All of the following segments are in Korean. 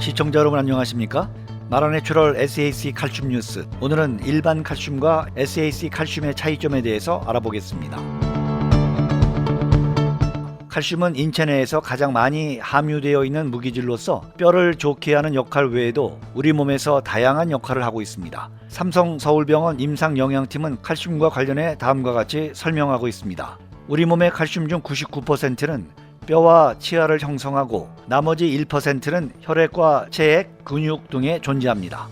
시청자 여러분 안녕하십니까? 마라내추럴 SAC 칼슘 뉴스. 오늘은 일반 칼슘과 SAC 칼슘의 차이점에 대해서 알아보겠습니다. 칼슘은 인체 내에서 가장 많이 함유되어 있는 무기질로서 뼈를 좋게 하는 역할 외에도 우리 몸에서 다양한 역할을 하고 있습니다. 삼성 서울병원 임상영양팀은 칼슘과 관련해 다음과 같이 설명하고 있습니다. 우리 몸의 칼슘 중 99%는 뼈와 치아를 형성하고 나머지 1%는 혈액과 체액, 근육 등에 존재합니다.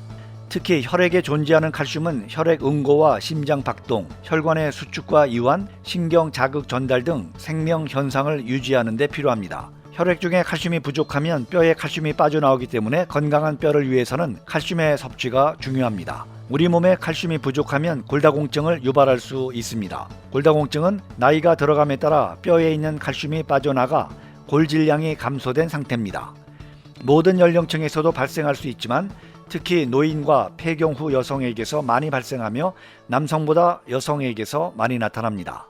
특히 혈액에 존재하는 칼슘은 혈액 응고와 심장 박동, 혈관의 수축과 이완, 신경 자극 전달 등 생명 현상을 유지하는 데 필요합니다. 혈액 중에 칼슘이 부족하면 뼈에 칼슘이 빠져나오기 때문에 건강한 뼈를 위해서는 칼슘의 섭취가 중요합니다. 우리 몸에 칼슘이 부족하면 골다공증을 유발할 수 있습니다. 골다공증은 나이가 들어감에 따라 뼈에 있는 칼슘이 빠져나가 골질량이 감소된 상태입니다. 모든 연령층에서도 발생할 수 있지만 특히 노인과 폐경 후 여성에게서 많이 발생하며 남성보다 여성에게서 많이 나타납니다.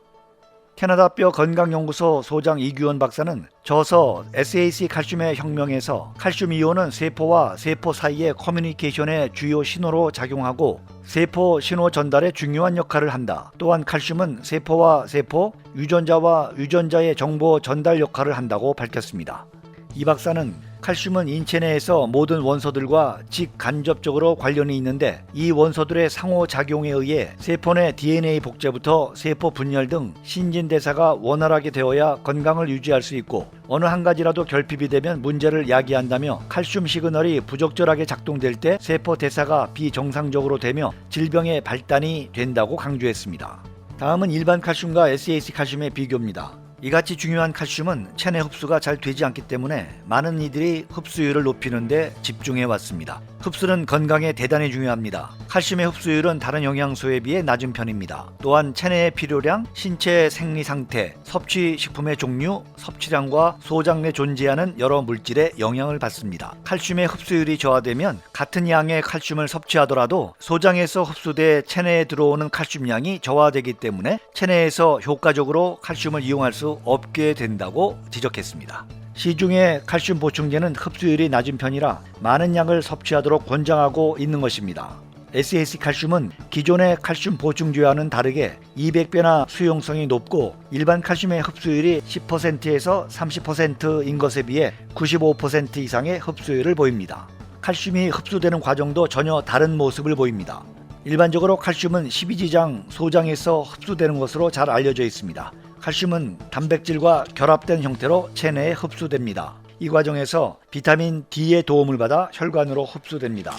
캐나다 뼈 건강연구소 소장 이규원 박사는 저서 SAC 칼슘의 혁명에서 칼슘 이온은 세포와 세포 사이의 커뮤니케이션의 주요 신호로 작용하고 세포 신호 전달에 중요한 역할을 한다. 또한 칼슘은 세포와 세포, 유전자와 유전자의 정보 전달 역할을 한다고 밝혔습니다. 이 박사는 칼슘은 인체 내에서 모든 원소들과 직간접적으로 관련이 있는데 이 원소들의 상호작용에 의해 세포 내 DNA 복제부터 세포 분열 등 신진대사가 원활하게 되어야 건강을 유지할 수 있고 어느 한 가지라도 결핍이 되면 문제를 야기한다며 칼슘 시그널이 부적절하게 작동될 때 세포 대사가 비정상적으로 되며 질병의 발단이 된다고 강조했습니다. 다음은 일반 칼슘과 SAC 칼슘의 비교입니다. 이같이 중요한 칼슘은 체내 흡수가 잘 되지 않기 때문에 많은 이들이 흡수율을 높이는데 집중해 왔습니다. 흡수는 건강에 대단히 중요합니다. 칼슘의 흡수율은 다른 영양소에 비해 낮은 편입니다. 또한 체내의 필요량, 신체 생리 상태, 섭취 식품의 종류, 섭취량과 소장 내 존재하는 여러 물질에 영향을 받습니다. 칼슘의 흡수율이 저하되면 같은 양의 칼슘을 섭취하더라도 소장에서 흡수돼 체내에 들어오는 칼슘량이 저하되기 때문에 체내에서 효과적으로 칼슘을 이용할 수 없게 된다고 지적했습니다. 시중의 칼슘 보충제는 흡수율이 낮은 편이라 많은 양을 섭취하도록 권장하고 있는 것입니다. SAC 칼슘은 기존의 칼슘 보충제와는 다르게 200배나 수용성이 높고 일반 칼슘의 흡수율이 10%에서 30%인 것에 비해 95% 이상의 흡수율을 보입니다. 칼슘이 흡수되는 과정도 전혀 다른 모습을 보입니다. 일반적으로 칼슘은 12지장 소장에서 흡수되는 것으로 잘 알려져 있습니다. 칼슘은 단백질과 결합된 형태로 체내에 흡수됩니다. 이 과정에서 비타민 D의 도움을 받아 혈관으로 흡수됩니다.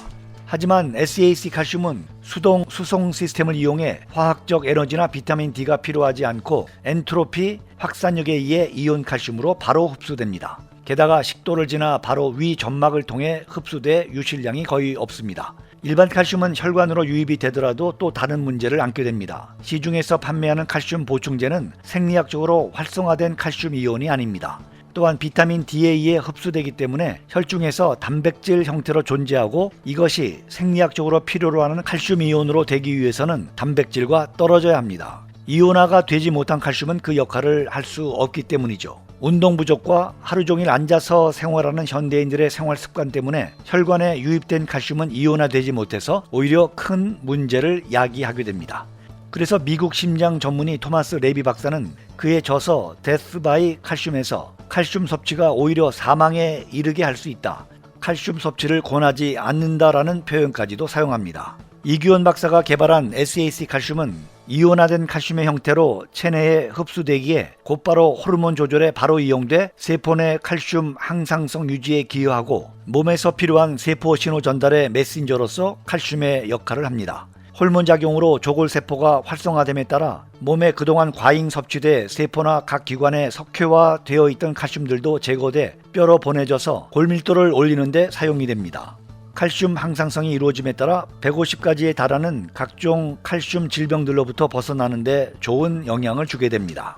하지만 SAC 칼슘은 수동 수송 시스템을 이용해 화학적 에너지나 비타민 D가 필요하지 않고 엔트로피 확산력에 의해 이온 칼슘으로 바로 흡수됩니다. 게다가 식도를 지나 바로 위 점막을 통해 흡수돼 유실량이 거의 없습니다. 일반 칼슘은 혈관으로 유입이 되더라도 또 다른 문제를 안게 됩니다. 시중에서 판매하는 칼슘 보충제는 생리학적으로 활성화된 칼슘 이온이 아닙니다. 또한 비타민 D에 의해 흡수되기 때문에 혈중에서 단백질 형태로 존재하고 이것이 생리학적으로 필요로 하는 칼슘 이온으로 되기 위해서는 단백질과 떨어져야 합니다. 이온화가 되지 못한 칼슘은 그 역할을 할 수 없기 때문이죠. 운동 부족과 하루 종일 앉아서 생활하는 현대인들의 생활 습관 때문에 혈관에 유입된 칼슘은 이온화되지 못해서 오히려 큰 문제를 야기하게 됩니다. 그래서 미국 심장 전문의 토마스 레비 박사는 그의 저서 데스 바이 칼슘에서 칼슘 섭취가 오히려 사망에 이르게 할 수 있다. 칼슘 섭취를 권하지 않는다라는 표현까지도 사용합니다. 이규원 박사가 개발한 SAC 칼슘은 이온화된 칼슘의 형태로 체내에 흡수되기에 곧바로 호르몬 조절에 바로 이용돼 세포 내 칼슘 항상성 유지에 기여하고 몸에서 필요한 세포 신호 전달의 메신저로서 칼슘의 역할을 합니다. 호르몬 작용으로 조골 세포가 활성화됨에 따라 몸에 그동안 과잉 섭취돼 세포나 각 기관에 석회화되어 있던 칼슘들도 제거돼 뼈로 보내져서 골밀도를 올리는데 사용이 됩니다. 칼슘 항상성이 이루어짐에 따라 150가지에 달하는 각종 칼슘 질병들로부터 벗어나는데 좋은 영향을 주게 됩니다.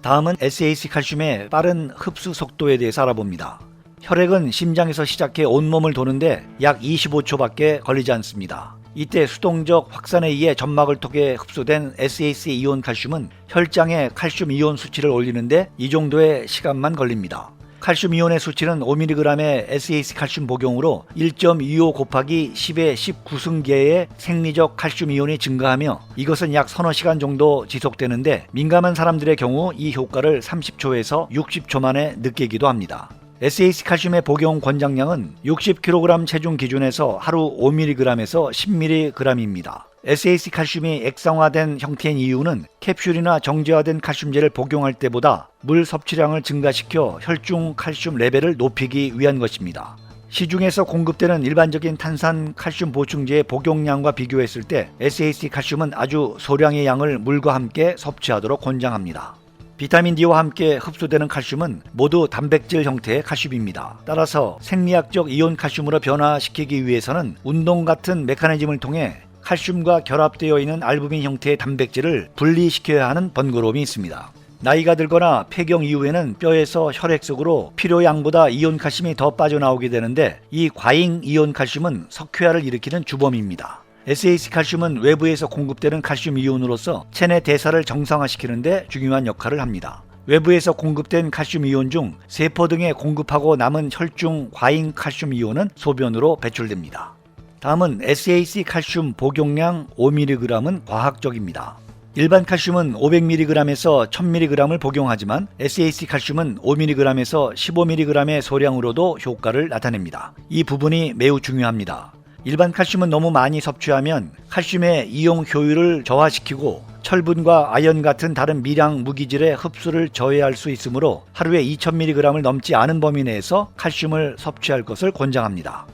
다음은 SAC 칼슘의 빠른 흡수 속도에 대해서 알아봅니다. 혈액은 심장에서 시작해 온몸을 도는데 약 25초밖에 걸리지 않습니다. 이때 수동적 확산에 의해 점막을 통해 흡수된 SAC 이온 칼슘은 혈장의 칼슘 이온 수치를 올리는데 이 정도의 시간만 걸립니다. 칼슘 이온의 수치는 5mg의 SAC 칼슘 복용으로 1.25 곱하기 10의 19승계의 생리적 칼슘 이온이 증가하며 이것은 약 서너 시간 정도 지속되는데 민감한 사람들의 경우 이 효과를 30초에서 60초 만에 느끼기도 합니다. SAC 칼슘의 복용 권장량은 60kg 체중 기준에서 하루 5mg에서 10mg입니다. SAC 칼슘이 액상화된 형태인 이유는 캡슐이나 정제화된 칼슘제를 복용할 때보다 물 섭취량을 증가시켜 혈중 칼슘 레벨을 높이기 위한 것입니다. 시중에서 공급되는 일반적인 탄산 칼슘 보충제의 복용량과 비교했을 때 SAC 칼슘은 아주 소량의 양을 물과 함께 섭취하도록 권장합니다. 비타민 D와 함께 흡수되는 칼슘은 모두 단백질 형태의 칼슘입니다. 따라서 생리학적 이온 칼슘으로 변화시키기 위해서는 운동 같은 메커니즘을 통해 칼슘과 결합되어 있는 알부민 형태의 단백질을 분리시켜야 하는 번거로움이 있습니다. 나이가 들거나 폐경 이후에는 뼈에서 혈액 속으로 필요량보다 이온 칼슘이 더 빠져나오게 되는데 이 과잉 이온 칼슘은 석회화를 일으키는 주범입니다. SAC 칼슘은 외부에서 공급되는 칼슘 이온으로서 체내 대사를 정상화시키는데 중요한 역할을 합니다. 외부에서 공급된 칼슘 이온 중 세포 등에 공급하고 남은 혈중 과잉 칼슘 이온은 소변으로 배출됩니다. 다음은 SAC 칼슘 복용량 5mg은 과학적입니다. 일반 칼슘은 500mg에서 1000mg을 복용하지만 SAC 칼슘은 5mg에서 15mg의 소량으로도 효과를 나타냅니다. 이 부분이 매우 중요합니다. 일반 칼슘은 너무 많이 섭취하면 칼슘의 이용 효율을 저하시키고 철분과 아연 같은 다른 미량 무기질의 흡수를 저해할 수 있으므로 하루에 2000mg을 넘지 않은 범위 내에서 칼슘을 섭취할 것을 권장합니다.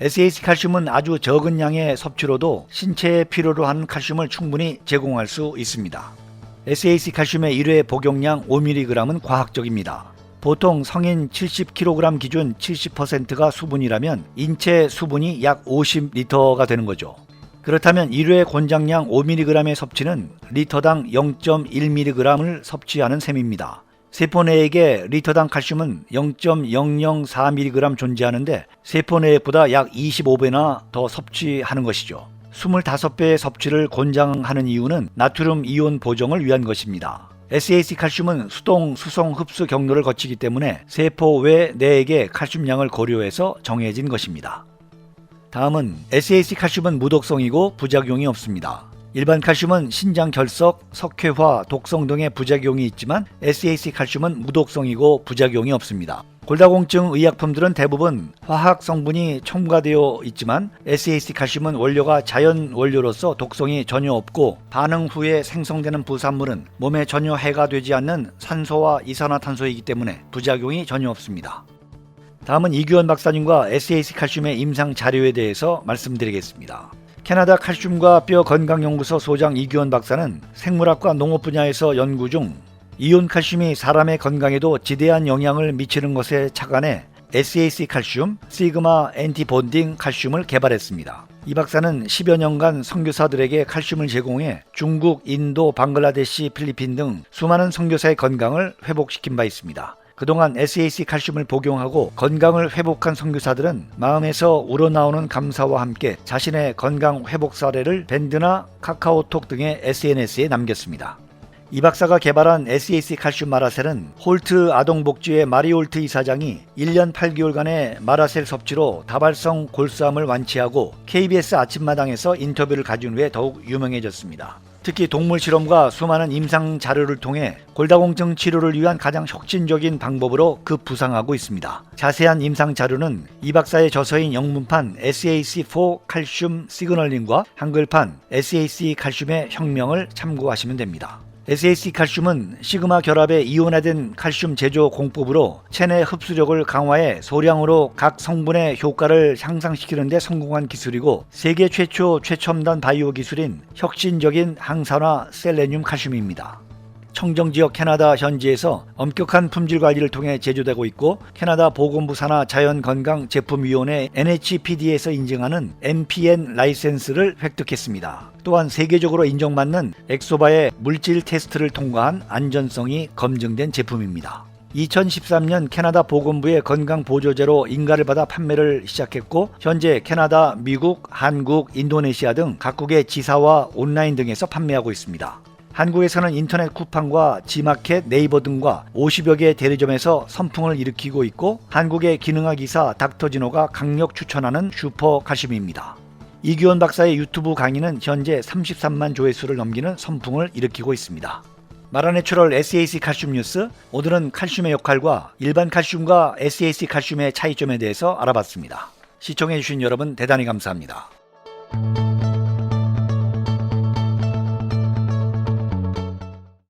SAC 칼슘은 아주 적은 양의 섭취로도 신체에 필요로 하는 칼슘을 충분히 제공할 수 있습니다. SAC 칼슘의 1회 복용량 5mg은 과학적입니다. 보통 성인 70kg 기준 70%가 수분이라면 인체 수분이 약 50리터가 되는 거죠. 그렇다면 1회 권장량 5mg의 섭취는 리터당 0.1mg을 섭취하는 셈입니다. 세포 내에게 리터당 칼슘은 0.004mg 존재하는데 세포 내액보다 약 25배나 더 섭취하는 것이죠. 25배의 섭취를 권장하는 이유는 나트륨 이온 보정을 위한 것입니다. SAC 칼슘은 수동 수송 흡수 경로를 거치기 때문에 세포 외 내액의 칼슘량을 고려해서 정해진 것입니다. 다음은 SAC 칼슘은 무독성이고 부작용이 없습니다. 일반 칼슘은 신장 결석, 석회화, 독성 등의 부작용이 있지만 SAC 칼슘은 무독성이고 부작용이 없습니다. 골다공증 의약품들은 대부분 화학 성분이 첨가되어 있지만 SAC 칼슘은 원료가 자연 원료로서 독성이 전혀 없고 반응 후에 생성되는 부산물은 몸에 전혀 해가 되지 않는 산소와 이산화탄소이기 때문에 부작용이 전혀 없습니다. 다음은 이규원 박사님과 SAC 칼슘의 임상 자료에 대해서 말씀드리겠습니다. 캐나다 칼슘과 뼈 건강연구소 소장 이규원 박사는 생물학과 농업 분야에서 연구 중 이온 칼슘이 사람의 건강에도 지대한 영향을 미치는 것에 착안해 SAC 칼슘, 시그마 엔티본딩 칼슘을 개발했습니다. 이 박사는 10여 년간 선교사들에게 칼슘을 제공해 중국, 인도, 방글라데시, 필리핀 등 수많은 선교사의 건강을 회복시킨 바 있습니다. 그동안 SAC 칼슘을 복용하고 건강을 회복한 선교사들은 마음에서 우러나오는 감사와 함께 자신의 건강 회복 사례를 밴드나 카카오톡 등의 SNS에 남겼습니다. 이 박사가 개발한 SAC 칼슘 마라셀은 홀트 아동복지회 마리홀트 이사장이 1년 8개월간의 마라셀 섭취로 다발성 골수암을 완치하고 KBS 아침마당에서 인터뷰를 가진 후에 더욱 유명해졌습니다. 특히 동물 실험과 수많은 임상 자료를 통해 골다공증 치료를 위한 가장 혁신적인 방법으로 급부상하고 있습니다. 자세한 임상 자료는 이 박사의 저서인 영문판 SAC4 칼슘 시그널링과 한글판 SAC 칼슘의 혁명을 참고하시면 됩니다. SAC 칼슘은 시그마 결합의 이온화된 칼슘 제조 공법으로 체내 흡수력을 강화해 소량으로 각 성분의 효과를 향상시키는 데 성공한 기술이고 세계 최초 최첨단 바이오 기술인 혁신적인 항산화 셀레늄 칼슘입니다. 청정 지역 캐나다 현지에서 엄격한 품질 관리를 통해 제조되고 있고 캐나다 보건부 산하 자연건강 제품위원회 NHPD에서 인증하는 MPN 라이센스를 획득했습니다. 또한 세계적으로 인정받는 엑소바의 물질 테스트를 통과한 안전성이 검증된 제품입니다. 2013년 캐나다 보건부의 건강 보조제로 인가를 받아 판매를 시작했고 현재 캐나다, 미국, 한국, 인도네시아 등 각국의 지사와 온라인 등에서 판매하고 있습니다. 한국에서는 인터넷 쿠팡과 지마켓, 네이버 등과 50여 개 대리점에서 선풍을 일으키고 있고 한국의 기능화 기사 닥터진호가 강력 추천하는 슈퍼 칼슘입니다. 이규원 박사의 유튜브 강의는 현재 33만 조회수를 넘기는 선풍을 일으키고 있습니다. 마라내추럴 SAC 칼슘 뉴스 오늘은 칼슘의 역할과 일반 칼슘과 SAC 칼슘의 차이점에 대해서 알아봤습니다. 시청해주신 여러분 대단히 감사합니다.